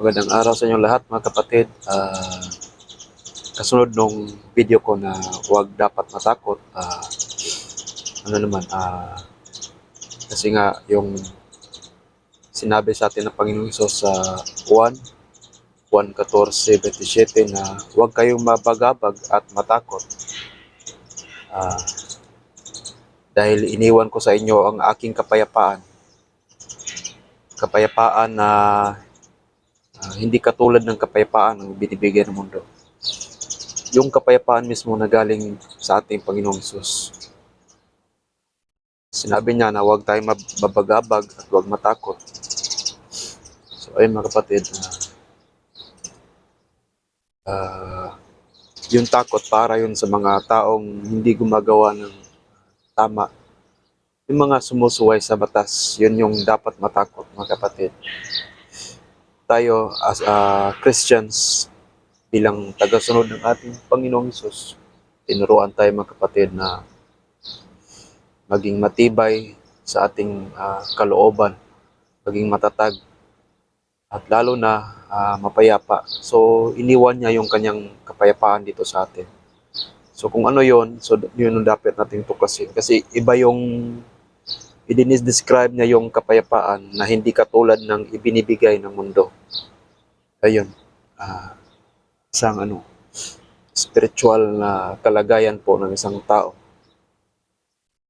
Magandang araw sa inyo lahat mga kapatid. Ah, kasunod nung video ko na huwag dapat matakot. ah, ano naman, ah, kasi nga yung sinabi sa atin ng Panginoong Isos sa 1, 1.14.27 na huwag kayong mabagabag at matakot. Ah, dahil iniwan ko sa inyo ang aking kapayapaan. Kapayapaan na Ah, hindi katulad ng kapayapaan ng binibigay ng mundo. Yung kapayapaan mismo na galing sa ating Panginoong Isus. Sinabi niya na huwag tayong mababagabag at huwag matakot. So ayun mga kapatid, ah, yung takot para yun sa mga taong hindi gumagawa ng tama. Yung mga sumusuway sa batas, yun yung dapat matakot mga kapatid tayo as a Christians bilang tagasunod ng ating Panginoong Hesus, tinuruan tayo mga kapatid na maging matibay sa ating ah, kalooban, maging matatag, at lalo na ah, mapayapa. So, iniwan niya yung kanyang kapayapaan dito sa atin. So, kung ano yon so yun ang dapat nating tuklasin. Kasi iba yung i-describe niya yung kapayapaan na hindi katulad ng ibinibigay ng mundo. Ayun. ah isang ano, spiritual na kalagayan po ng isang tao.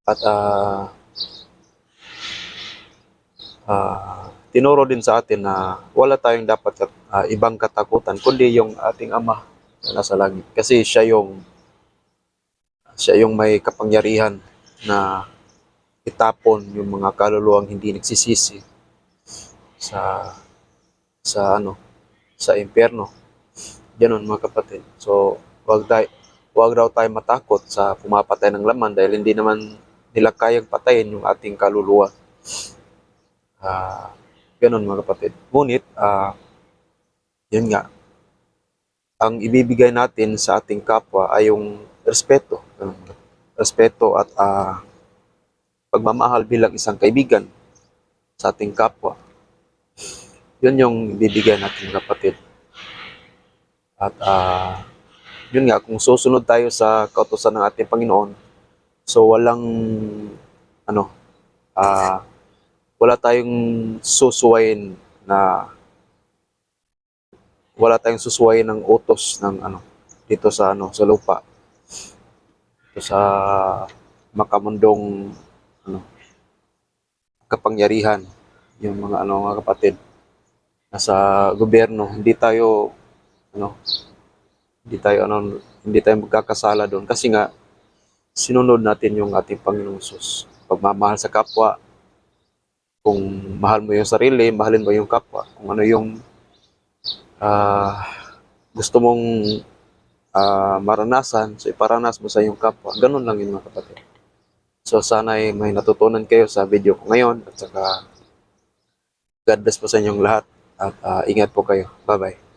At ah ah, tinuro din sa atin na wala tayong dapat kat- ah, ibang katakutan kundi yung ating ama na nasa langit. Kasi siya yung siya yung may kapangyarihan na itapon yung mga kaluluwang hindi nagsisisi sa sa ano sa impyerno. Ganun mga kapatid. So, wag tayo wag raw tayo matakot sa pumapatay ng laman dahil hindi naman nila kayang patayin yung ating kaluluwa. Ah, ganun mga kapatid. Ngunit ah yun nga ang ibibigay natin sa ating kapwa ay yung respeto. Respeto at ah pagmamahal bilang isang kaibigan sa ating kapwa. Yun yung bibigyan natin kapatid. At ah, yun nga, kung susunod tayo sa kautosan ng ating Panginoon, so walang, ano, ah, wala tayong susuwayin na, wala tayong susuwayin ng utos ng, ano, dito sa, ano, sa lupa. Dito sa makamundong ano, kapangyarihan yung mga ano mga kapatid nasa gobyerno. Hindi tayo ano hindi tayo ano hindi tayo magkakasala doon. Kasi nga sinunod natin yung ating Panginoong Sus pagmamahal sa kapwa kung mahal mo yung sarili mahalin mo yung kapwa. Kung ano yung ah, gusto mong ah, maranasan so iparanas mo sa iyong kapwa. Ganun lang yun mga kapatid So sana ay may natutunan kayo sa video ko ngayon at saka God bless po sa inyong lahat at ah, ingat po kayo. Bye-bye.